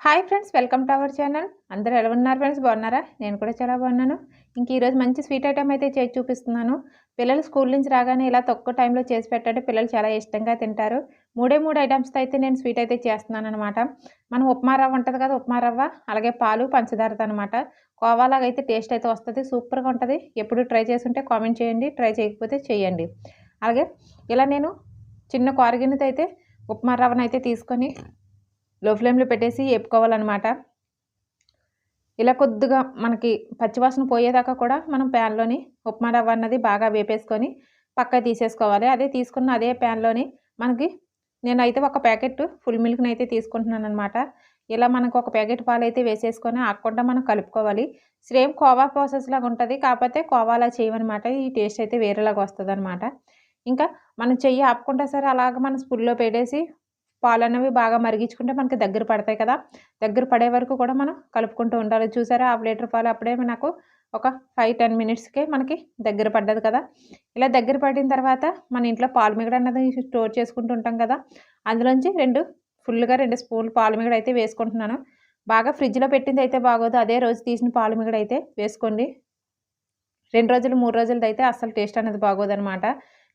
Hi friends welcome to our channel అందరూ ఎలా ఉన్నారు ఫ్రెండ్స్ బాగున్నారా? నేను కూడా చాలా బాగున్నాను. ఇంక ఈరోజు మంచి స్వీట్ ఐటమ్ అయితే చేసి చూపిస్తున్నాను. పిల్లలు స్కూల్ నుంచి రాగానే ఇలా తక్కువ టైంలో చేసి పెట్టండి. పిల్లలు చాలా ఇష్టంగా తింటారు. మూడే మూడు ఐటమ్స్తో అయితే నేను స్వీట్ అయితే చేస్తున్నాను అనమాట మనం ఉప్మా రవ్వ ఉంటుంది కదా ఉప్మా రవ్వ అలాగే పాలు పంచదారతో అనమాట కోవాలాగా అయితే టేస్ట్ అయితే వస్తుంది సూపర్గా ఉంటుంది. ఎప్పుడు ట్రై చేస్తుంటే కామెంట్ చేయండి ట్రై చేయకపోతే చేయండి. అలాగే ఇలా నేను చిన్న కారగిన్నెతో అయితే ఉప్మా రవ్వను అయితే తీసుకొని లో ఫ్లేమ్లో పెట్టేసి వేపుకోవాలన్నమాట ఇలా కొద్దిగా మనకి పచ్చివాసన పోయేదాకా కూడా మనం ప్యాన్లోని ఉప్మా రవ్వ అన్నది బాగా వేపేసుకొని పక్క తీసేసుకోవాలి. అదే తీసుకున్న అదే ప్యాన్లోని మనకి నేనైతే ఒక ప్యాకెట్ ఫుల్ మిల్క్ని అయితే తీసుకుంటున్నాను అనమాట ఇలా మనకు ఒక ప్యాకెట్ పాలు అయితే వేసేసుకొని ఆకుండా మనం కలుపుకోవాలి. సేమ్ కోవా ప్రాసెస్ లాగా ఉంటుంది కాకపోతే కోవాలా చేయమన్నమాట. ఈ టేస్ట్ అయితే వేరేలాగా వస్తుంది అనమాట ఇంకా మనం చెయ్యి ఆపుకుంటే సరే అలాగ మనం స్పూన్లో పెట్టేసి పాలు అనేవి బాగా మరిగించుకుంటే మనకి దగ్గర పడతాయి కదా. దగ్గర పడే వరకు కూడా మనం కలుపుకుంటూ ఉండాలి. చూసారా? హాఫ్ లీటర్ పాలు అప్పుడే నాకు ఒక ఫైవ్ టెన్ మినిట్స్కే మనకి దగ్గర పడ్డది కదా. ఇలా దగ్గర పడిన తర్వాత మన ఇంట్లో పాలు మిగడ అన్నది స్టోర్ చేసుకుంటూ ఉంటాం కదా. అందులోంచి రెండు ఫుల్గా రెండు స్పూన్లు పాలు మిగడ అయితే వేసుకుంటున్నాను. బాగా ఫ్రిడ్జ్లో పెట్టింది అయితే బాగోదు. అదే రోజు తీసిన పాలు మిగడ అయితే వేసుకోండి. రెండు రోజులు మూడు రోజులది అయితే అసలు టేస్ట్ అనేది బాగోదనమాట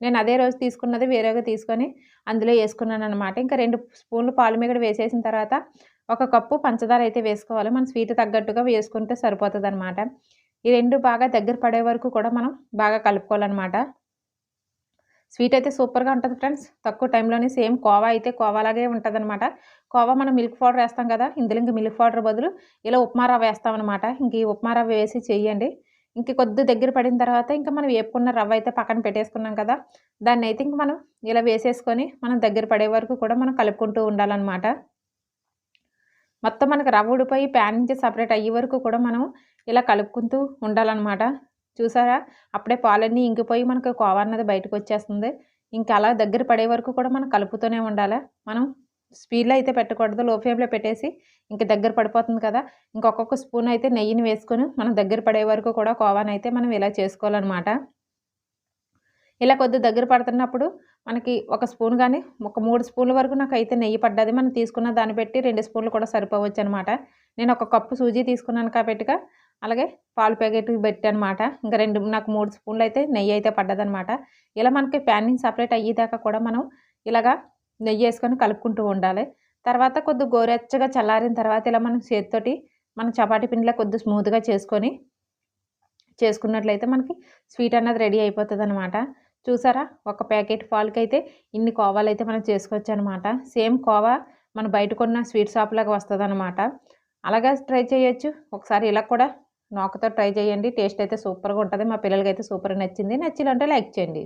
నేను అదే రోజు తీసుకున్నది వేరేగా తీసుకొని అందులో వేసుకున్నాను అనమాట ఇంకా రెండు స్పూన్లు పాలు మిగడ వేసేసిన తర్వాత ఒక కప్పు పంచదార అయితే వేసుకోవాలి. మన స్వీట్ తగ్గట్టుగా వేసుకుంటే సరిపోతుంది అనమాట ఈ రెండు బాగా దగ్గర పడే వరకు కూడా మనం బాగా కలుపుకోవాలన్నమాట. స్వీట్ అయితే సూపర్గా ఉంటుంది ఫ్రెండ్స్. తక్కువ టైంలోనే సేమ్ కోవా అయితే కోవాలాగే ఉంటుంది అనమాట కోవా మనం మిల్క్ పౌడర్ వేస్తాం కదా ఇందులో ఇంక మిల్క్ పౌడర్ బదులు ఇలా ఉప్మా రవ్వ వేస్తామన్నమాట. ఇంక ఈ ఉప్మా రవ్వ వేసి చెయ్యండి ఇంక కొద్ది దగ్గర పడిన తర్వాత ఇంకా మనం వేపుకున్న రవ్వ అయితే పక్కన పెట్టేసుకున్నాం కదా దాన్ని అయితే ఇంక మనం ఇలా వేసేసుకొని మనం దగ్గర పడే వరకు కూడా మనం కలుపుకుంటూ ఉండాలన్నమాట. మొత్తం మనకు రవ్వ ఉడిపోయి ప్యాన్ నుంచి సపరేట్ అయ్యే వరకు కూడా మనం ఇలా కలుపుకుంటూ ఉండాలన్నమాట. చూసారా? అప్పుడే పాలన్నీ ఇంకిపోయి మనకు కోవా అన్నది బయటకు వచ్చేస్తుంది. ఇంకా అలా దగ్గర పడే వరకు కూడా మనం కలుపుతూనే ఉండాలి? మనం స్పీడ్లో అయితే పెట్టకూడదు. లో ఫ్లేమ్లో పెట్టేసి ఇంక దగ్గర పడిపోతుంది కదా! ఇంకొక్కొక్క స్పూన్ అయితే నెయ్యిని వేసుకొని మనం దగ్గర పడే వరకు కూడా కోవాని అయితే మనం ఇలా చేసుకోవాలన్నమాట. ఇలా కొద్ది దగ్గర పడుతున్నప్పుడు మనకి ఒక స్పూన్ కానీ ఒక మూడు స్పూన్ల వరకు నాకు అయితే నెయ్యి పడ్డది. మనం తీసుకున్న దాన్ని పెట్టి రెండు స్పూన్లు కూడా సరిపోవచ్చు అనమాట నేను ఒక కప్పు సూజీ తీసుకున్నాను కాబట్టిగా అలాగే పాలు ప్యాకెట్ పెట్టానమాట. ఇంకా రెండు నాకు మూడు స్పూన్లు అయితే నెయ్యి అయితే పడ్డదనమాట ఇలా మనకి ప్యానింగ్ సపరేట్ అయ్యేదాకా కూడా మనం ఇలాగా నెయ్యి వేసుకొని కలుపుకుంటూ ఉండాలి. తర్వాత కొద్ది గోరెచ్చగా చల్లారిన తర్వాత ఇలా మనం చేతితోటి మన చపాతీ పిండిలో కొద్ది స్మూత్గా చేసుకొని చేసుకున్నట్లయితే మనకి స్వీట్ అన్నది రెడీ అయిపోతుంది అనమాట చూసారా? ఒక ప్యాకెట్ పాలకి అయితే ఇన్ని కోవాలు అయితే మనం చేసుకోవచ్చు అనమాట సేమ్ కోవా మనం బయట కొన్న స్వీట్ షాప్ లాగా వస్తుంది అనమాట అలాగే ట్రై చేయొచ్చు. ఒకసారి ఇలా కూడా నోకతో ట్రై చేయండి. టేస్ట్ అయితే సూపర్గా ఉంటుంది. మా పిల్లలకి అయితే సూపర్గా నచ్చింది. నచ్చిందంటే లైక్ చేయండి.